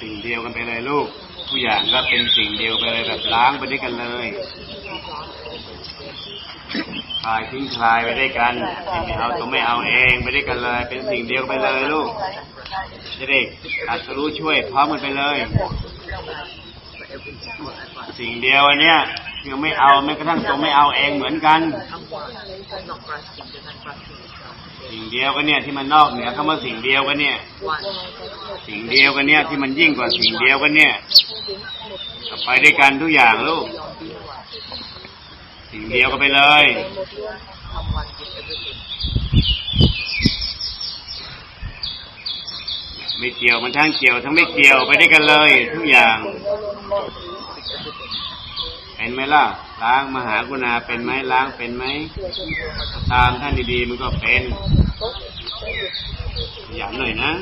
สิ่งเดียวกันไปเลยลูกทุกอย่างก็เป็นสิ่งเดียวไปเลยแบบล้างไปด้วยกันเลยคลายทิ้งคลายไปด้วยกันไม่เอาตัวไม่เอาเองไปด้วยกันเลย เป็นสิ่งเดียวไปเลยลูกจะได้ตัดสรู้ช่วยพร้อมกันไปเลย สิ่งเดียวอันเนี้ยยังไม่เอาแม้กระทั่งตัวไม่เอาเองเหมือนกัน สิ่งเดียวกันเนี่ยที่มันนอกเหนือคำว่าสิ่งเดียวกันเนี่ย สิ่งเดียวกันเนี่ยที่มันยิ่งกว่าสิ่งเดียวกันเนี่ยไปด้วยกันทุกอย่างลูก สิ่งเดียวกันไปเลยไม่เกี่ยวมันทั้งเกี่ยวทั้งไม่เกี่ยวไปด้วยกันเลย ทุกอย่าง เป็นไหมล่ะล้างมหากรุณาเป็นไหมล้างเป็นไหมตามท่านดีๆมันก็เป็นขยันหน่อยนะ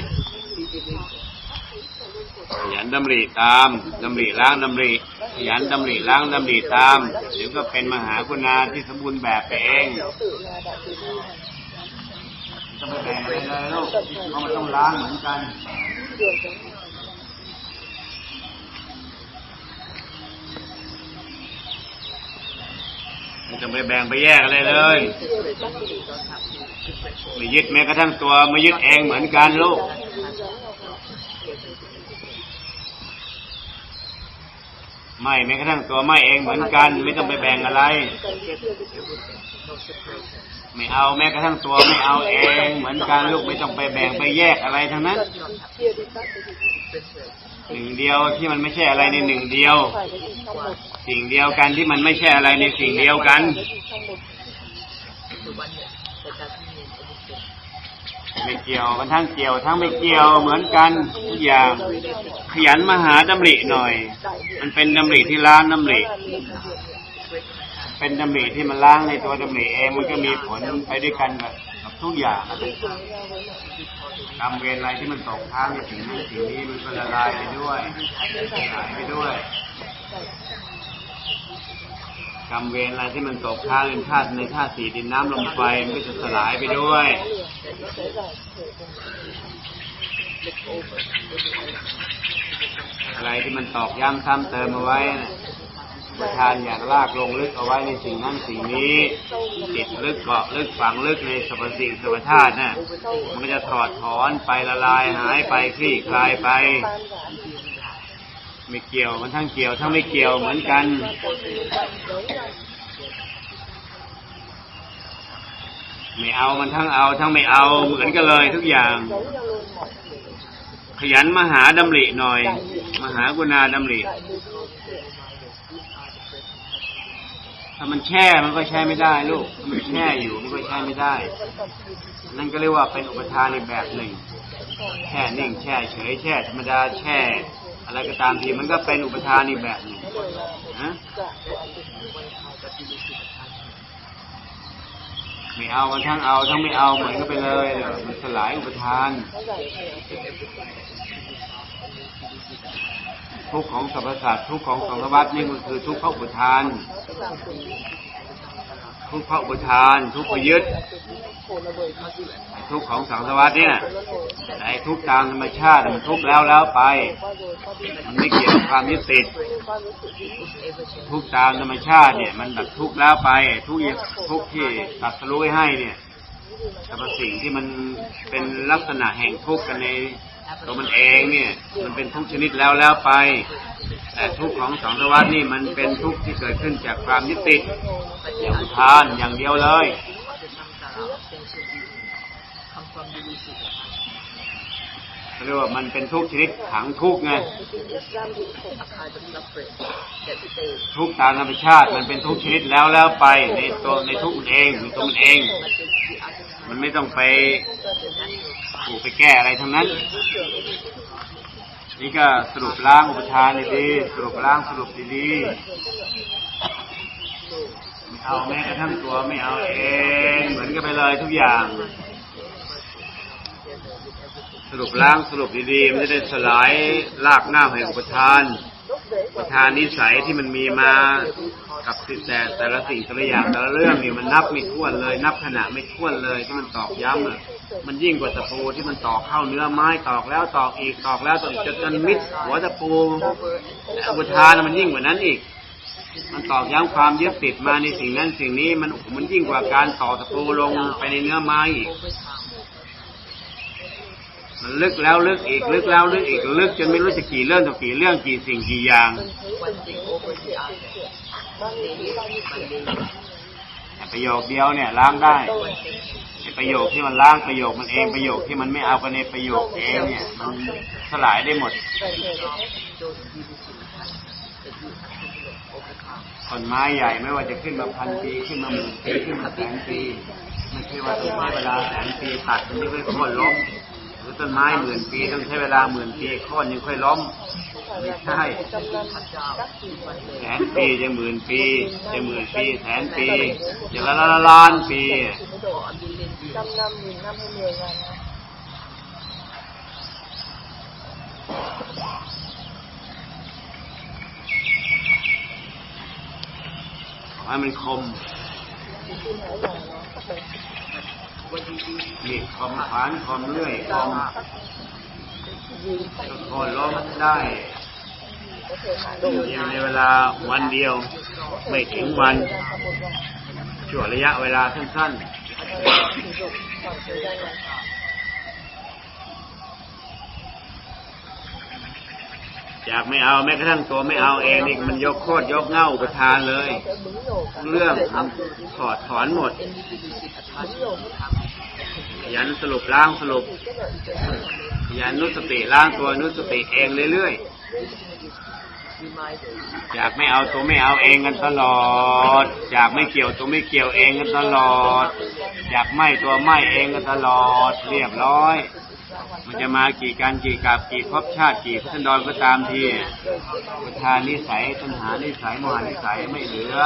ขยันดำริตามดำริล้างดำริขยันดำริล้างดำริตามเดี๋ยวก็เป็นมหากรุณาที่สมบูรณ์แบบไปเองไม่ไปแบ่งอะไรเลยลูกเพราะมันต้องล้างเหมือนกัน ไม่ต้องไปแบ่งไปแยกอะไรเลย ไม่ยึดแม้กระทั่งตัวไม่ยึดเองเหมือนกันลูกไม่แม้กระทั่งตัวไม่เองเหมือนกัน ไม่ต้องไปแบ่งอะไร ไม่เอาแม้กระทั่งตัวไม่เอาเองเหมือนกันลูกไม่ต้องไปแบ่งไปแยกอะไรทั้งนั้น หนึ่งเดียวที่มันไม่ใช่อะไรในหนึ่งเดียว สิ่งเดียวกันที่มันไม่ใช่อะไรในสิ่งเดียวกันไม่เกี่ยวมันทั้งเกี่ยว ทั้งไม่เกี่ยวเหมือนกันทุกอย่างขยันมาหาดำริหน่อย มันเป็นดำริที่ล้างดำริเป็นดำริที่มันล้างในตัวดำริเองมันก็มีผลไปด้วยกันกับบ ทุกอย่างกรรมเวรอะไรที่มันตกค้างในสิ่งนั้สิ่งนี้มันก็ละลายไปด้วยหายไปด้วยกรรมเวรอะไรที่มันตกค้างในธาตุในธาตุสีดินน้ำลมไฟมันก็จะสลายไปด้วยอะไรที่มันตอกย้ำซ้ำเติมเอาไว้นะ ประทานอย่างลากลงลึกเอาไว้ในสิ่งนั้นสิ่งนี้ ติดลึกเกาะลึกฝังลึกในสรรพสิ่งสรรพธาตุนะมันก็จะถอดถอนไปละลายหายไปคลี่คลายไปไม่เกี่ยวมันทั้งเกี่ยวทั้งไม่เกี่ยวเหมือนกันไม่เอามันทั้งเอา ทั้งไม่เอาเหมือนกันเลยทุกอย่าง ขยันมหาดำริหน่อย มหากุณาดำริ ถ้ามันแช่มันก็ใช้ไม่ได้ลูกถ้ามันแช่อยู่มันก็ใช้ไม่ได้ นั่นก็เรียกว่าเป็นอุปทานในแบบหนึ่ง แช่นิ่งแช่เฉยแช่ธรรมดาแช่ อะไรก็ตามทีมันก็เป็นอุปทานในแบบหนึ่งนะไม่เอามันทั้งเอาทั้งไม่เอาเหมือนกันไปเลยเดี๋ยวมันสลายอุปทาน ทุกของสรรพสัตว์ทุกของสังสารวัฏนี่มันคือทุกข์เพราอุปทาน ทุกข์เพราอุปทาน ทุกข์เพระยึด ทุกของสังสารวัฏเนี่ยไอ้ทุกตามธรรมชาติมันทุกแล้วแล้วไป มันไม่เกี่ยวกับความยึดติด ทุกตามธรรมชาติเนี่ย มันแบบทุกแล้วไป ทุกข์ทุกที่ตัดสรู้ไว้ให้เนี่ยสรรพสิ่งที่มันเป็นลักษณะแห่งทุกข์กันใน ตัวมันเองเนี่ย มันเป็นทุกชนิดแล้วแล้วไป แต่ทุกของสังสารวัฏนี่มันเป็นทุกข์ที่เกิดขึ้นจากความยึดติดอย่างทานอย่างเดียวเลยเรียกว่ามันเป็นทุกชนิดขังทุกไงทุกตามธรรมชาติมันเป็นทุกชนิดแล้วแล้วไปในตัวในทุกเองในตัวมันเอง มันไม่ต้องไปผูกไปแก้อะไรทั้งนั้น นี่ก็สรุปล้างอุปทานดีๆสรุปล้างสรุปดีๆไม่เอาแม้กระทั่งตัวไม่เอาเองเหมือนกันไปเลยทุกอย่าง สรุปล้างสรุปดีๆมันจะได้สลายลากหน้าแห่งอุปทาน อุปทานนิสัยที่มันมีมากับสิ่งแต่แต่ละสิ่งแต่ละอย่างแต่ละเรื่องนี่มันนับไม่ถ้วนเลย นับขณะไม่ถ้วนเลยที่มันตอกย้ำอะมันยิ่งกว่าตะปูที่มันตอกเข้าเนื้อไม้ตอกแล้วตอกอีกตอกแล้วตอกจนจนมิดหัวตะปูแต่อุทานมันยิ่งกว่านั้นอีก มันตอกย้ำความยึดติดมาในสิ่งนั้นสิ่งนี้มันโอ้โหมันยิ่งกว่าการตอกตะปูลงไปในเนื้อไม้อีก มันลึกแล้วลึกอีกลึกแล้วลึกอีกลึกจนไม่รู้จะกี่เรื่องต่อกี่เรื่องกี่สิ่งกี่อย่างประโยคเดียวเนี่ยล้างได้ประโยคที่มันล้างประโยคมันเองประโยคที่มันไม่เอากันในประโยคเองเนี่ยมันสลายได้หมดต้นไม้ใหญ่ไม่ว่าจะขึ้นมาพันปีขึ้นมาหมื่นปีขึ้นมาแสนปีไม่ใช่ว่าต้องใช้เวลาแสนปีตัดมันไม่ค่อยโค่นล้มือต้นไม้หมื่นปีต้องใช้เวลาหมื่นปีโค่นยังค่อยล้มไม่ใช่แสนปีจะหมื่นปีจะหมื่นปีแสนปีจะละละล้านปีอให้มันคม xin hãy là nó các bạn มีดควานคมเลื่อยคมโค่นล้มได้ có thể hạ เพียงในเวลาวันเดียว ไม่ถึงวันชั่วระยะเวลาสั้นๆ dụng khoảng thời gian này ๆจากไม่เอาแม้กระทั่งตัวไม่เอาเองนี่มันยกโคตรยกเง่าอุปทานเลย เรื่องถอดถอนหมดยันสรุปล้างสรุปยันนุสติล้างตัวนุสติเองเรื่อยๆจากไม่เอาตัวไม่เอาเองกันตลอดจากไม่เกี่ยวตัวไม่เกี่ยวเองกันตลอดจากไม่ตัวไม่เองกันตลอด เรียบร้อย มันจะมากี่การกี่กาบกี่ภพชาติกี่พันดอนก็ตามทีประธานนิสัยตัณหานิสัยมหานิสัยไม่เหลือ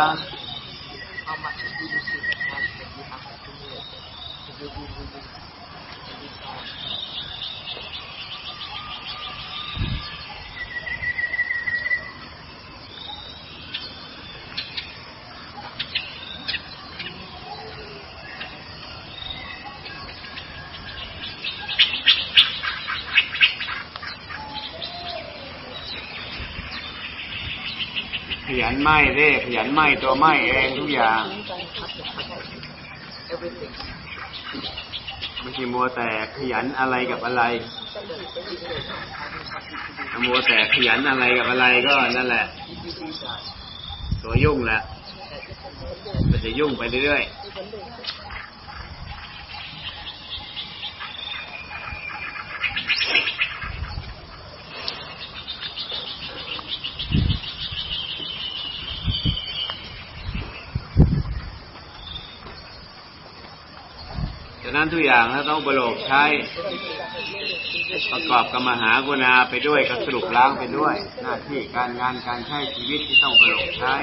ยันไหมเร่ขยันไหมตัวไหมเองทุกอย่างไม่ใช่มัวแต่ขยันอะไรกับอะไรมัวแต่ขยันอะไรกับอะไรก็นั่นแหละ ตัวยุ่งแหละมันจะยุ่งไปเรื่อยๆ นั้นทุกอย่างเราต้องประโลกใช้ ประกอบกับมหากุณาไปด้วยกับสรุปล้างไปด้วย หน้าที่การงานการใช้ชีวิตที่ต้องประโลกใช้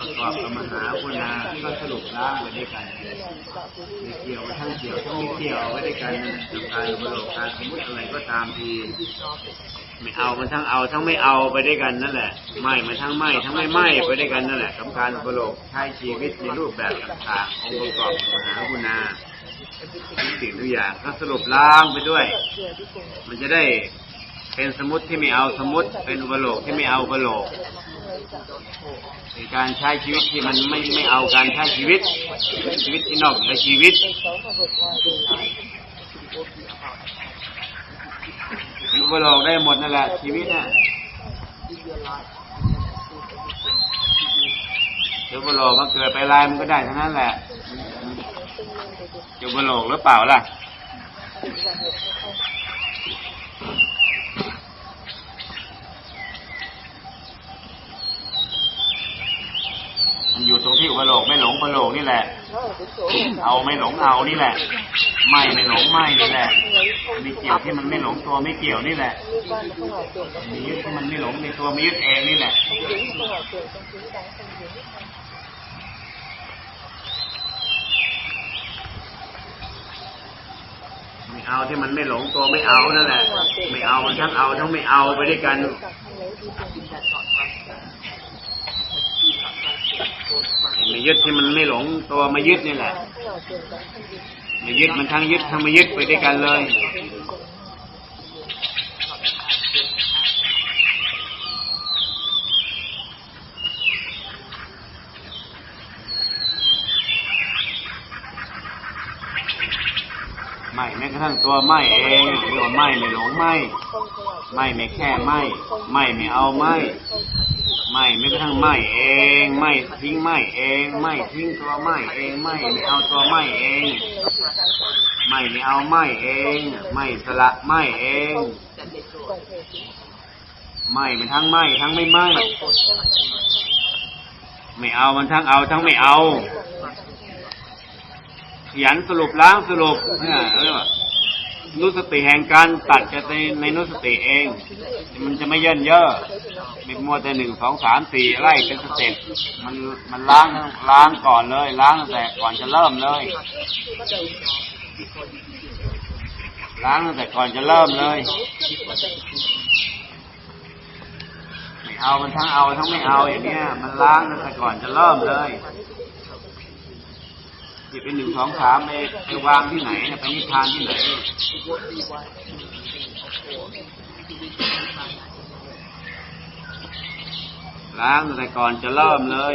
ประกอบกับมหากุณาก็สรุปล้างไปด้วยกันเกี่ยวทั้งเกี่ยวทั้งไม่เกี่ยวไว้ด้วยกันกับการประโลกการสมมติอะไรก็ตามทีไม่เอามันทั้งเอาทั้งไม่เอาไปด้วยกันนั่นแหละไม่มันทั้งไม่ทั้งไม่ไม่ไปด้วยกันนั่นแหละกับการประโลกใช้ชีวิตในรูปแบบต่างๆองค์ประกอบมหากุณา ทุกสิ่งทุกอย่างก็สรุปล้างไปด้วย มันจะได้เป็นสมมติที่ไม่เอาสมมติเป็นอุปโลกที่ไม่เอาอุปโลกเป็นการใช้ชีวิตที่มันไม่ไม่เอาการใช้ชีวิต ชีวิตที่นอกเหนือชีวิตอุปโลกได้หมดนั่นแหละชีวิตน่ะอุปโลกมันเกิดไปลายมันก็ได้ทั้งนั้นแหละ อุปโลกหรือเปล่าล่ะ มันอยู่ตรงที่อุปโลกไม่หลงอุปโลกนี่แหละ เอาไม่หลงเอานี่แหละ ไม่ไม่หลงไม่นี่แหละมีเกี่ยวที่มันไม่หลงตัวไม่เกี่ยวนี่แหละมียึดที่มันไม่หลงในตัวม่ยึดเองนี่แหละ không dính không ảo tưởng trong chính đáng không dính ไม่ เอาที่มันไม่หลงตัวไม่เอานั่นแหละ ไม่เอามันทั้งเอาทั้งไม่เอาไปด้วยกันไม่ยึดที่มันไม่หลงตัวไม่ยึดนี่แหละไม่ยึดมันทั้งยึดทั้งไม่ยึดไปด้วยกันเลย ทั่งตัวไม่เองเรียกว่าไม่ไม่หลงไม่ไม่ไม่แค่ไม่ไม่ไม่เอาไม่ไม่แม้กระทั่งไม่เองไม่ทิ้งไม่เองไม่ทิ้งตัวไม่เองไม่ไม่เอาตัวไม่เองไม่ไม่เอาไม่เองไม่สละไม่เองไม่มันทั้งไม่ทั้งไม่ไม่ไม่เอามันทั้งเอาทั้งไม่เอาขยันสรุปล้างสรุปเนี่ยเรียกว่า นุสติแห่งการตัดจะในในนุสติเอง มันจะไม่เยินเยอะม่มัวแต่หนึ่งสองสามสี่ไล่เป็นสเต็ปมันมันล้างล้างก่อนเลยล้างแต่ก่อนจะเริ่มเลย ล้างแต่ก่อนจะเริ่มเลยไม่เอามันทั้งเอาทั้งไม่เอาอย่างเนี้ยมันล้างแต่ก่อนจะเริ่มเลย จะเป็นหนึ่งสองสามไปไปวางที่ไหนไปนิพพานที่ไหนล้างแต่ก่อนจะเริ่มเลย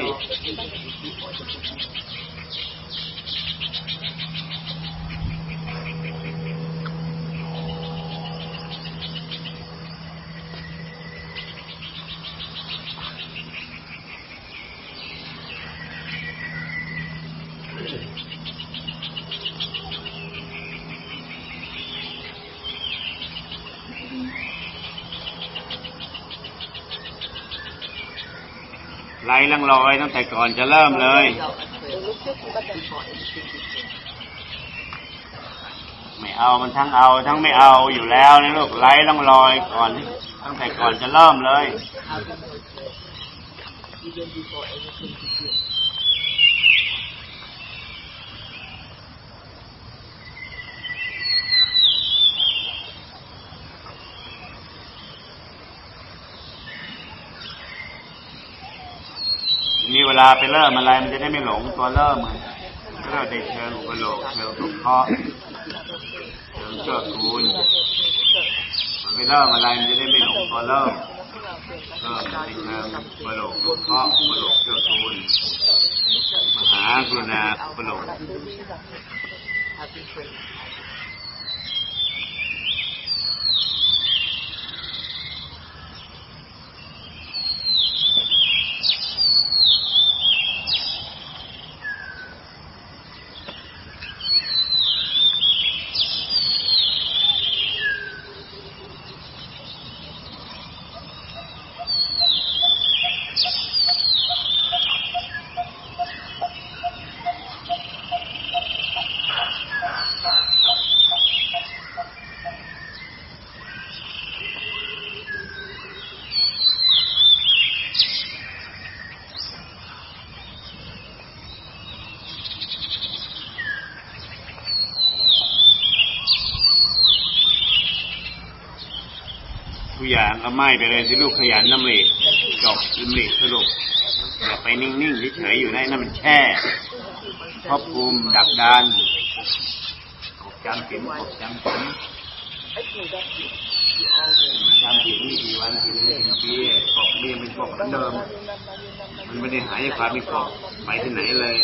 ล่ลังลอยตั้งแต่ก่อนจะเริ่มเลย ไม่เอามันทั้งเอาทั้งไม่เอาอยู่แล้วนะลูกไล่ลังลอยก่อน ตั้งแต่ก่อนจะเริ่มเลย ลาไปเริ่มอะไรมันจะได้ไม่หลงตัวเริ่มไงก็เราได้เชิงอุปโลกเชิงสุเคาะเชิงเกื้อกูลมันไปเริ่มอะไรมันจะได้ไม่หลงตัวเริ่มเริ่มในเชิงอุปโลกสุเคาะอุปโลกเกื้อกูลมหากรุณาอุปโลก ทุกอาไม่ไปเลยสิลูกขยันน้ำหลีจบน้ำหลีสรุปอย่าไปนิ่งๆเฉยๆอยู่ได้นั่นมันแช่ครอบคุมดักดานกดจำสินกดจำสินจำสินนี่กี่วันกี่เดือนกี่ปีกบเรียงเป็นกบเหมือนเดิม มันไม่ได้หายจากความเป็นกบไปที่ไหนเลย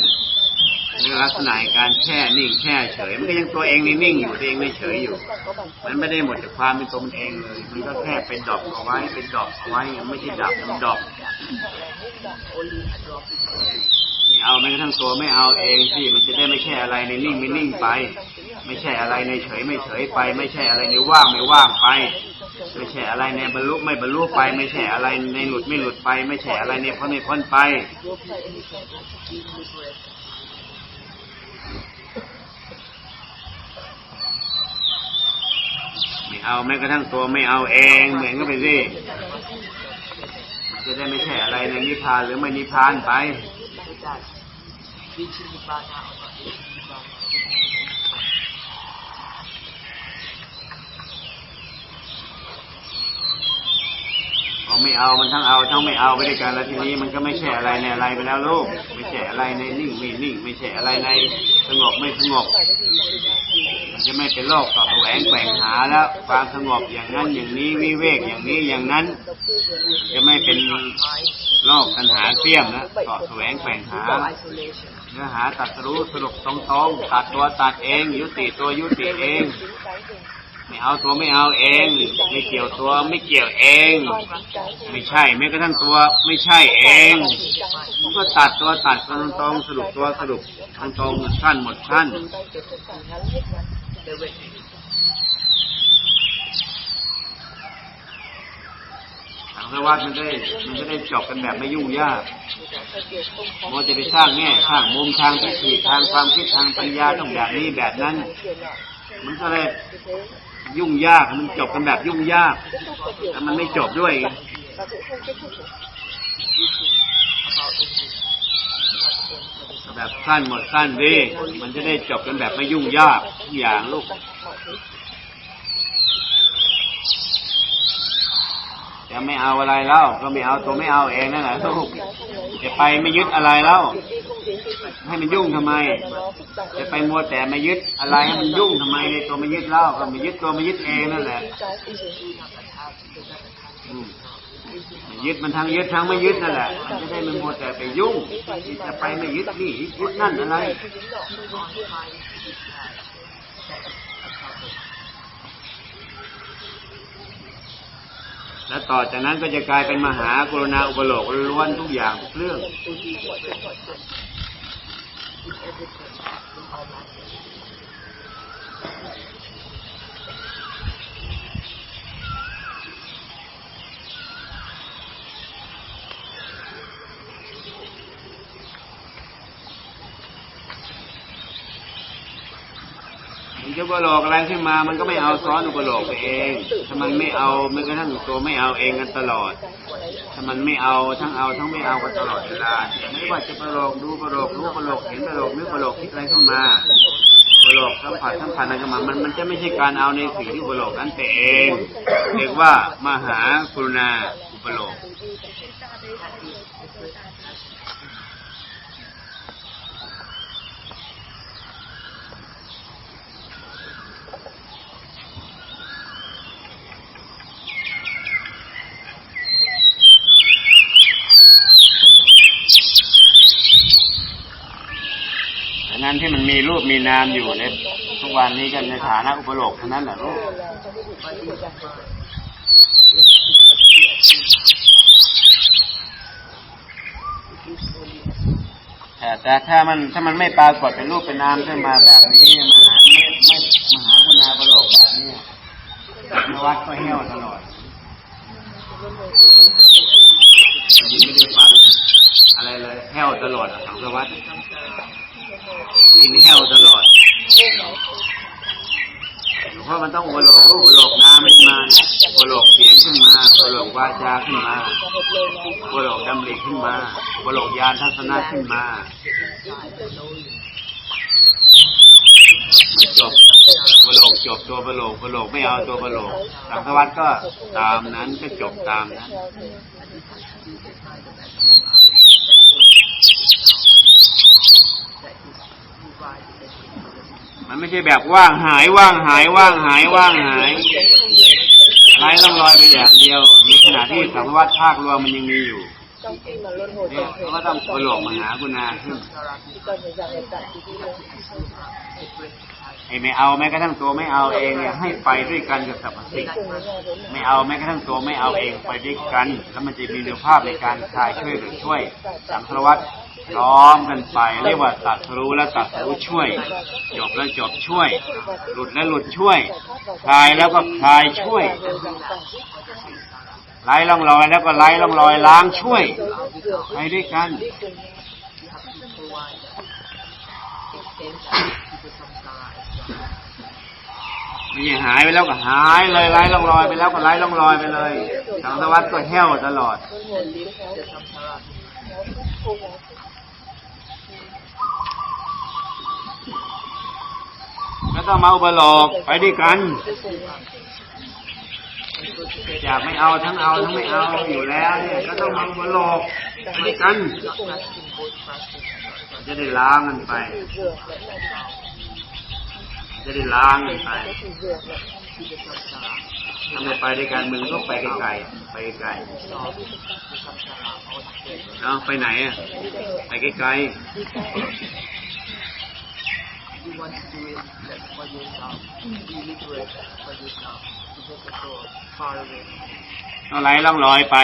ลักษณะการแช่นิ่งแช่เฉย มันก็ยังตัวเองนิ่งอยู่ตัวเองไม่เฉยอยู่ มันไม่ได้หมดจากความเป็นตัวมันเองเลย มันก็แค่เป็นดอกเอาไว้เป็นดอกเอาไว้ยังไม่ใช่ดับมันดอกนี่เอาแม้กระทั่งตัวไม่เอาเองที่มันจะได้ไม่ใช่อะไรในนิ่งไม่นิ่งไป ไม่ใช่อะไรในเฉยไม่เฉยไป ไม่ใช่อะไรในว่างไม่ว่างไปไม่ใช่อะไรในบรรลุไม่บรรลุไป ไม่ใช่อะไรในหลุดไม่หลุดไป ไม่ใช่อะไรในพ้นไม่พ้นไป ไม่ เอาแม้กระทั่งตัวไม่เอาเองเหมือนกันไปสิจะได้ไม่ใช่อะไรในนิพพานหรือไม่นิพพานไป พอพอไม่เอามันทั้งเอาทั้งไม่เอาไปด้วยกันแล้วทีนี้มันก็ไม่ใช่อะไรในอะไรไปแล้วลูกไม่ใช่อะไรในนิ่งไม่นิ่ง ไม่ใช่อะไรในสงบไม่สงบมันจะไม่เป็นโรคสอแสวงแกว่งหาแล้วความสงบอย่างนั้นอย่างนี้วิเวกอย่างนี้อย่างนั้น จะไม่เป็นโรคปัญหาเสี่ยมนะสอแสวงแกว่งหาเนื้อหาตัดรู้สรุปตรงๆตัดตัวตัดเอง ยุติตัวยุติเอง ไม่เอาตัวไม่เอาเอง ไม่เกี่ยวตัวไม่เกี่ยวเอง ไม่ใช่แม้กระทั่งตัวไม่ใช่เองมันก็ตัดตัวตัดตรงสรุปตัวสรุปตรงๆสั้นหมดสั้นทางสวัสดมันได้มันจะได้จบกันแบบไม่ยุ่งยากโมจะไปสร้างแง่สร้างมุมทางทิฏฐิทางความคิดทางปัญญาต้องแบบนี้แบบนั้น มันก็เลย ยุ่งยากมันจบกันแบบยุ่งยากแต่มันไม่จบด้วยแบบสั้นหมดสั้นดิมันจะได้จบกันแบบไม่ยุ่งยากทุกอย่างลูกจะไม่เอาอะไรแล้ว ก็ไม่เอาตัวไม่เอาเองนั่นแหละลูกจะไปไม่ยึดอะไรแล้ว ให้มันยุ่งทำไม จะไปมัวแต่มายึดอะไรให้มันยุ่งทำไมในตัวไม่ยึดเล่าก็ไม่ยึดตัวไม่ยึดเองนั่นแหละยึดมันทั้งยึดทั้งไม่ยึดนั่นแหละ มันจะได้ไม่มัวแต่ไปยุ่งจะไปไม่ยึดนี่ยึดนั่นอะไรแล้วต่อจากนั้นก็จะกลายเป็นมหากรุณาอุปโลกล้วนทุกอย่างทุกเรื่อง in everything in our life. มันจะอุปโลกอะไรขึ้นมา มันก็ไม่เอาซ้อนอุปโลกไปเอง ถ้ามันไม่เอามันก็ทั้งตัวไม่เอาเองกันตลอด ถ้ามันไม่เอาทั้งเอาทั้งไม่เอากันตลอดเวลา ไม่ว่าจะประโลกดูประโลกรู้ประโลกเห็นประโลกนึกประโลกคิดอะไรขึ้นมาประโลกสัมผัสสัมพันธ์อะไรกันมามันมันจะไม่ใช่การเอาในสิ่งที่อุปโลกนั้นแต่เอง เรียกว่ามหากรุณาอุปโลก นั้นที่มันมีรูปมีนามอยู่ในทุกวันนี้กันในฐานะอุปโลกเท่านั้นแหละลูกแต่ถ้ามันถ้ามันไม่ปรากฏเป็นรูปเป็นนามขึ้นมาแบบนี้มหาไม่ไม่มหาคุณาอุปโลกแบบนี้นวัดก็เหี้ยวตลอดไม่ได้ฟังอะไรเลยแห้วตลอดอะสังสวัสดิ์ กินแห้วตลอดเพราะมันต้องอุปโลกรูปอุปโลกน้ำขึ้นมาอุปโลกเสียงขึ้นมาอุปโลกวาจาขึ้นมาอุปโลกดำริขึ้นมาอุปโลกญาณทัศนะขึ้นมามันจบอุปโลกจบตัวอุปโลกอุปโลกไม่เอาตัวอุปโลกสังสวัสดิ์ก็ตามนั้นก็จบตามนั้น มันไม่ใช่แบบว่างหายว่างหายว่างหายว่างหายไร้ร่องรอยไปอย่างเดียวในขณะที่สังวัตภาครวมมันยังมีอยู่เนี่ยเขาก็ต้องประโลกมาหากุณาขึ้นไอ้ไม่เอาแม้กระทั่งตัวไม่เอาเองเนี่ยให้ไปด้วยกันกับสรรพสิ่งไม่เอาแม้กระทั่งตัวไม่เอาเองไปด้วยกัน แล้วมันจะมีเนื้อภาพในการคลายช่วยหรือช่วยสังสารวัตร พร้อมกันไปเรียกว่าตัดรู้และตัดรู้ช่วย จบแล้วจบช่วย หลุดและหลุดช่วย คลายแล้วก็คลายช่วยไล่ล่องรอยแล้วก็ไล่ล่องรอยล้างช่วยไปด้วยกันไม่ใช่หายไปแล้วก็หายเลยไล่ล่องรอยไปแล้วก็ไล่ล่องรอยไปเลยสังสวัตรก็แห้วตลอด ต้องมาอุปโลกไปด้วยกัน อยากไม่เอาทั้งเอาทั้งไม่เอาอยู่แล้วเนี่ยก็ต้องมาบโลกไปด้วยกัน จะได้ล้างกันไป จะได้ล้างกันไปถ้าไมไปด้วยกันมึงก็ไปไกลๆไปไกลๆเอาไปไหนอะไปไกล You want to do it like for yourself. Be literate for yourself. You just go far away. ๆเอาไหลล่องลอยไป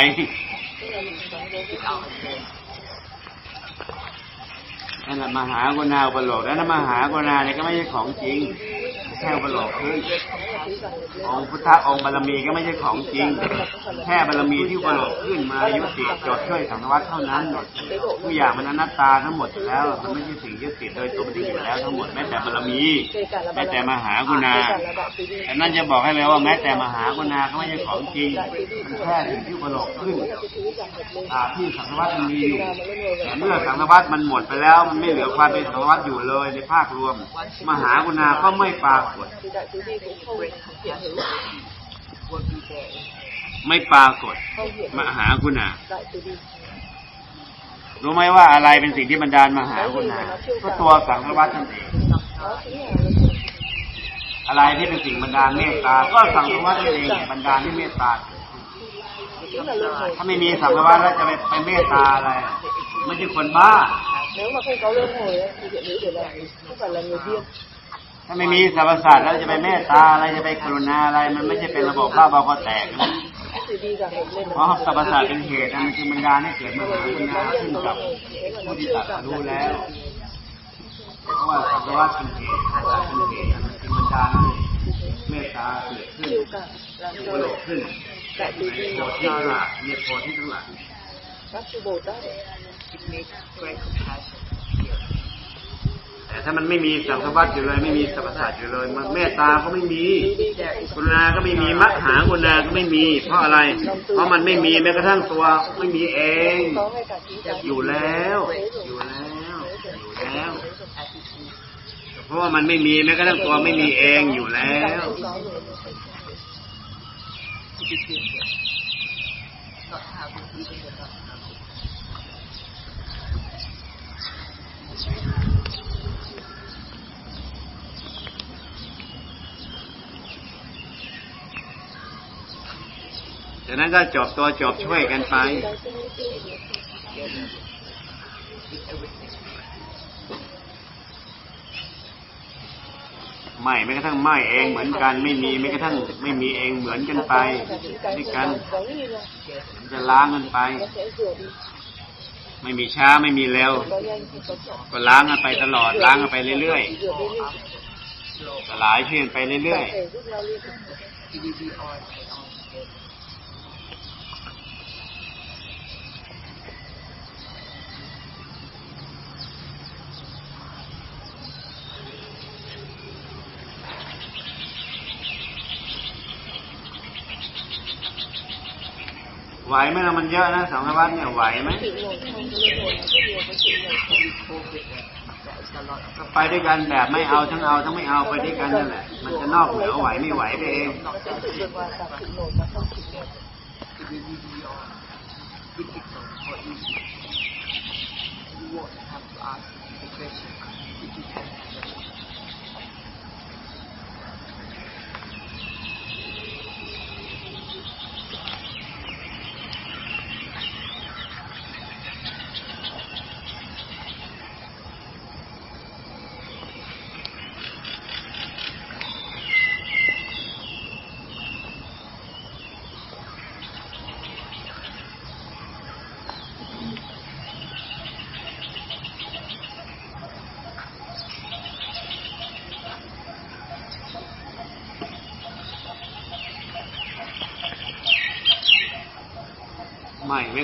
Without a trace. นั่นแหละมหากุณาอุปโลกแล้วนะมหากุณาเนี่ยก็ไม่ใช่ของจริง แค่อุปโลกขึ้นองค์พุทธองค์บารมีก็ไม่ใช่ของจริง แค่บารมีที่อุปโลกขึ้นมายุติจดช่วยสังวัตเท่านั้นทุกอย่างมันอนัตตาทั้งหมดอยู่แล้วมันไม่ใช่สิ่งยึดติดโดยตัวมันเองอยู่แล้วทั้งหมดแม้แต่บารมีแม้แต่มหากุณาแต่นั่นจะบอกให้เลยว่าแม้แต่มหากุณาก็ไม่ใช่ของจริงมันแค่สิ่งที่อุปโลกขึ้นตาที่สังวัตมันมีอยู่แต่เมื่อสังวัตมันหมดไปแล้ว มันไม่เหลือความเป็นสังวัตอยู่เลยในภาครวม มหากุณาก็ไม่ปรากไม่ปรากฏมหากุณารู้ไหมว่าอะไรเป็นสิ่งที่บันดาลมหากุณาก็ตัวสังฆวัตนั่นเองอะไรที่เป็นสิ่งบันดาลเมตตา ก็สังฆวัตนั่นเองบันดาลให้เมตตา ถ้าไม่มีสังฆวัตแล้วจะไปไปเมตตาอะไรไม่ใช่คนบ้า Nếu mà không có luân hồi thì hiện nữ để lại không phải là người điên. ถ้าไม่มีสรรพสัตว์แล้วจะไปเมตตาอะไรจะไปกรุณาอะไร มันไม่ใช่เป็นระบบบ้าบอคอแตกนะ Thì đi cả một lên เพราะสรรพสัตว์เป็นเหตุนะมันคือบันดาลให้เกิดมหากุณาขึ้นกับผู้ที่ตรัสรู้แล้วเพราะว่าสังฆวัตเป็นเหตุสังฆวัตเป็นเหตุมันคือบันดาลให้เมตตาเกิดขึ้น siêu cảm làm โล cho กขึ้น đại từ ใน bi โพธิทั้งหลายเนี่ยโพธิทั้งหลาย các sư bồ tát it makes great compassion here แต่ถ้ามันไม่มีสังฆวัตอยู่เลย ไม่มีสรรพสัตอยู่เลยมันเมตตาก็ไม่มีกุณาก็ไม่มีมหากุณาก็ไม่มี เพราะอะไร เพราะมันไม่มีแม้กระทั่งตัวไม่มีเอง อยู่แล้ว อยู่แล้วอยู่แล้วเพราะว่ามันไม่มีแม้กระทั่งตัวไม่มีเองอยู่แล้ว ฉะนั้นก็จบตัวจบช่วยกันไป ไม่แม้กระทั่งไม่เองเหมือนกัน ไม่มีแม้กระทั่งไม่มีเองเหมือนกันไปด้วยกันจะล้างกันไป ไม่มีช้าไม่มีเร็ว ก็ล้างกันไปตลอดล้างกันไปเรื่อยๆสลายเชื่อนไปเรื่อย thể ไหวไหมนะมันเยอะนะสองวัดเนี่ยไหวไหมไปด้วยกันแบบไม่เอาทั้งเอาทั้งไม่เอาไปด้วยกันนั่นแหละ มันจะนอกเหนือไหวไม่ไหวไปเองอ if you can handle it.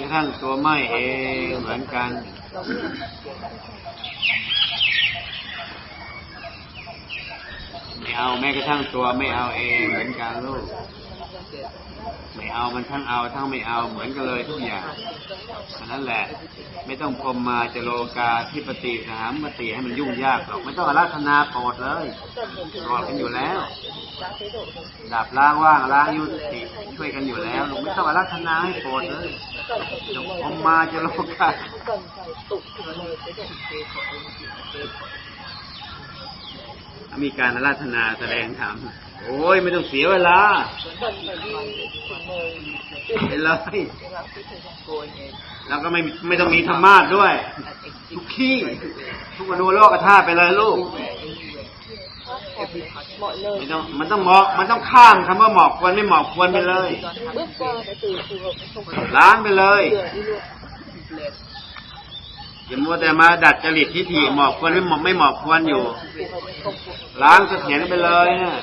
กระทั่งตัวไม่เองเหมือนกัน ไม่เอาแม้กระทั่งตัวไม่เอาเองเหมือนกันลูก ไม่เอามันทั้งเอาทั้งไม่เอาเหมือนกันเลยทุกอย่างอันนั้นแหละ ไม่ต้องพรมมาจะโลกาที่ปฏิสหามปฏิให้มันยุ่งยากหรอกไม่ต้องอาราธนาโปรดเลยโปรดกันอยู่แล้วดับล้างว่างล้างยุติช่วยกันอยู่แล้วลูกไม่ต้องอาราธนาให้โปรดเลยพรมมาจะโลกามีการอาราธนาแสดงธรรม โอ้ยไม่ต้องเสียเวลา cần phải đi thỉnh mời ไปเลย để lãng phí thời gian go ahead แล้วก็ไม่ไม่ต้องมีธรรมาสด้วย and ทุก exist ที่ทุกอนุโลกธาตุไปเลยลูก anywhere, anywhere. Every part mọi nơi ไม่ต้องมันต้องเหมาะมันต้องข้ามคำว่าเหมาะควรไม่เหมาะควรไปเลย bước qua cái từ phù hợp với không phù hợp ล้างไปเลย อย่ามัวแต่มาดัดจริตทิฏฐิหมอบควรไม่หมอบไม่หมอบควรอยู่ ล้างเสถียรไปเลยนะ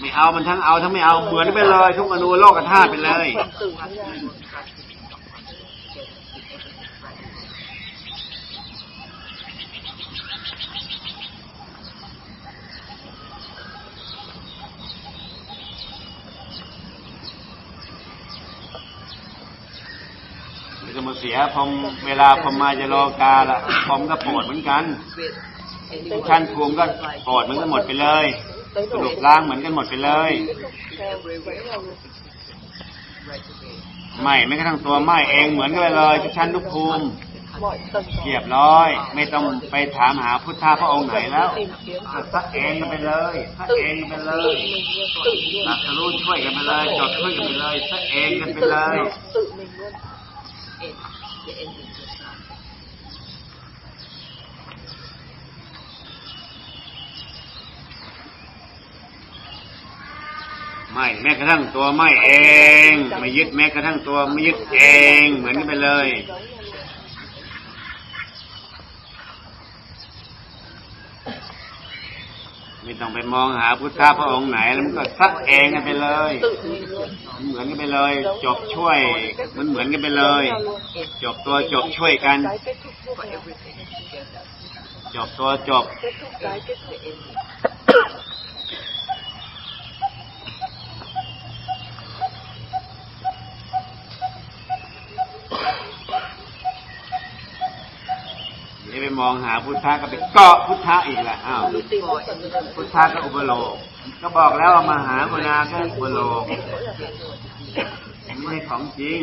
ไม่เอามันทั้งเอาทั้งไม่เอาเหมือนไปเลย ทุกอนุโลกธาตุไปเลย ไม่ต้องมาเสียผมเวลาผมมาจะโลกาละผมก็ปรดเหมือนกันขั้นภูมิก็ปรดเหมือนกันหมดไปเลยสรุปล้างเหมือนกันหมดไปเลย ไม่ไม่กระทั่งตัวไม่เองเหมือนกันไปเลยทุกชั้นทุกภูมิเรียบร้อย ไม่ต้องไปถามหาพุทธะพระองค์ไหนแล้วสักเองกันไปเลยสักเองกันไปเลย mình luôn tự luôn ตัดสรู้ช่วยกันไปเลยจดช่วยกันไปเลยสักเองกันไปเลย The ending just now. ไม่แม้กระทั่งตัวไม่เอง ไม่ยึดแม้กระทั่งตัวไม่ยึดเอง เหมือนกันไปเลย ไม่ต้องไปมองหาพุทธะพระองค์ไหนแล้วมันก็ซักเองกันไปเลยเหมือนกันไปเลย จบช่วยมันเหมือนกันไปเลย จบตัวจบช่วยกัน จบตัวจบ นี่ไปมองหาพุทธะก็ไปเกาะพุทธะอีกแหละอ้าวพุทธะก็อุปโลกก็บอกแล้วว่ามาหากุณาก็อุปโลกไม่ใช่ของจริง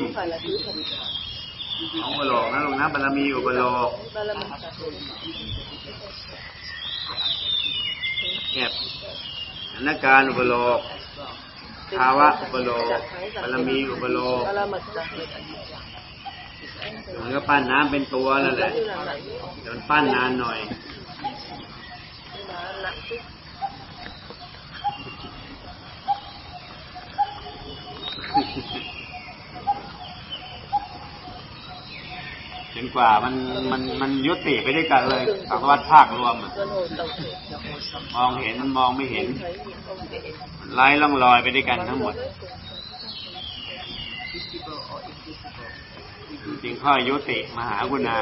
ของอุปโลกนะลุงนะบารมีอุปโลกเนี่ยอนักการอุปโลกภาวะอุปโลกบารมีอุปโลก มันก็ปั้นน้ำเป็นตัวนั่นแหละ như là nặng เดี๋ยวมันปั้นนานหน่อย nhưng mà nặng chút จนกว่ามันมันมันยุติไปด้วยกันเลยสังวัตภาครวมมองเห็นมองไม่เห็นไล่ล่องลอยไปด้วยกันทั้งหมด จึงค่อยยุติมหากุณา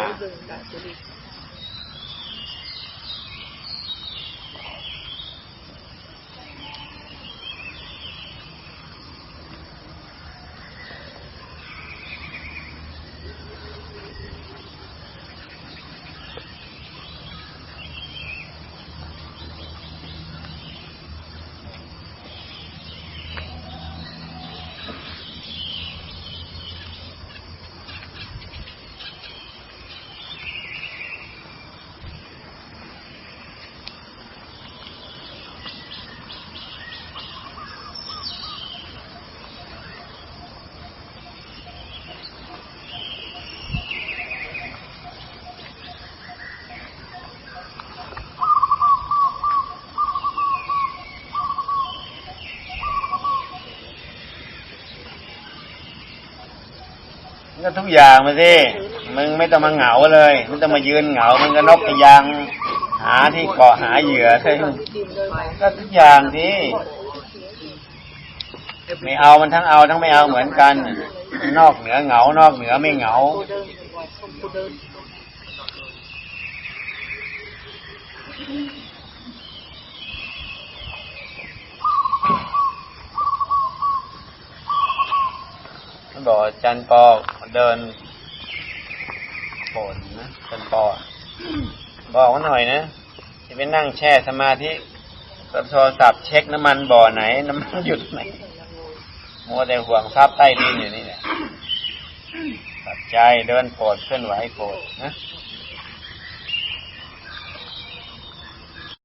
ก็ทุกอย่างมาสิมึงไม่ต้องมาเหงาเลย ไม่ต้องมายืนเหงา มึงก็นกกระยางหาที่เกาะหาเหยื่อใช่ก็ทุกอย่างสิไม่เอามันทั้งเอาทั้งไม่เอาเหมือนกัน นอกเหนือเหงา นอกเหนือไม่เหงา บอกอจันปอเดินโผล่นะจันปอบอกว่าหน่อยนะจะไปนั่งแช่สมาธิกับโทรศัพท์เช็คน้ำมันบ่อไหน น้ำมันหยุดไหนมัวแต่ห่วงทรัพย์ใต้ดินอยู่นี่แหละตัดใจเดินโปรดเคลื่อนไหวโปรดนะ